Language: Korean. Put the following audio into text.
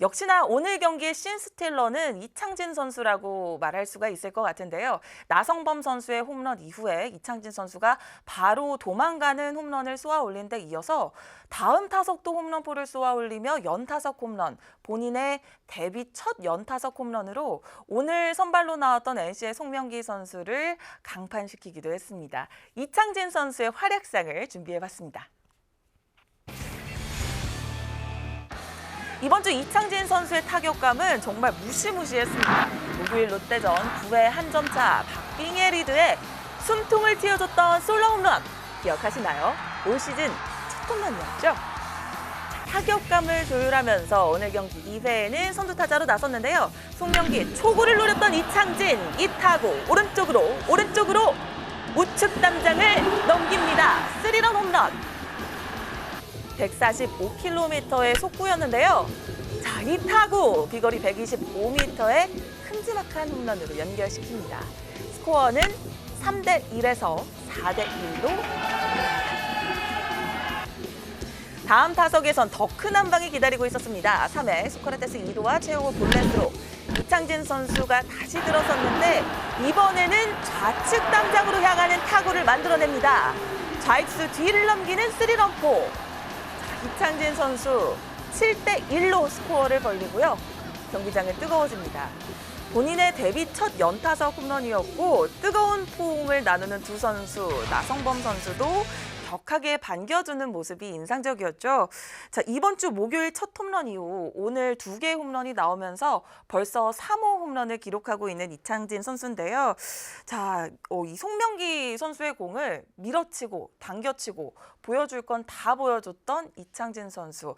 역시나 오늘 경기의 신스틸러는 이창진 선수라고 말할 수가 있을 것 같은데요. 나성범 선수의 홈런 이후에 이창진 선수가 바로 도망가는 홈런을 쏘아 올린 데 이어서 다음 타석도 홈런포를 쏘아 올리며 연타석 홈런, 본인의 데뷔 첫 연타석 홈런으로 오늘 선발로 나왔던 NC의 송명기 선수를 강판시키기도 했습니다. 이창진 선수의 활약상을 준비해봤습니다. 이번 주 이창진 선수의 타격감은 정말 무시무시했습니다. 목요일 롯데전 9회 한 점차 박빙의 리드에 숨통을 틔워줬던 솔로 홈런 기억하시나요? 올 시즌 첫 홈런이었죠. 자, 타격감을 조율하면서 오늘 경기 2회에는 선두타자로 나섰는데요. 송명기 초구를 노렸던 이창진 이 타구 오른쪽으로 오른쪽으로 우측 담장을 넘깁니다. 스리런 홈런 145km의 속구였는데요. 자, 이 타구 비거리 125m의 큼지막한 홈런으로 연결시킵니다. 스코어는 3대 1에서 4대 1로 다음 타석에선 더 큰 한 방이 기다리고 있었습니다. 3회 소크라테스 2루와 최용호 볼넷으로 이창진 선수가 다시 들어섰는데 이번에는 좌측 담장으로 향하는 타구를 만들어냅니다. 좌익수 뒤를 넘기는 스리런포. 이창진 선수 7대 1로 스코어를 벌리고요. 경기장은 뜨거워집니다. 본인의 데뷔 첫 연타석 홈런이었고 뜨거운 포옹을 나누는 두 선수 나성범 선수도 격하게 반겨주는 모습이 인상적이었죠. 자 이번 주 목요일 첫 홈런 이후 오늘 두 개의 홈런이 나오면서 벌써 3호 홈런을 기록하고 있는 이창진 선수인데요. 자, 어, 이 송명기 선수의 공을 밀어치고 당겨치고 보여줄 건 다 보여줬던 이창진 선수.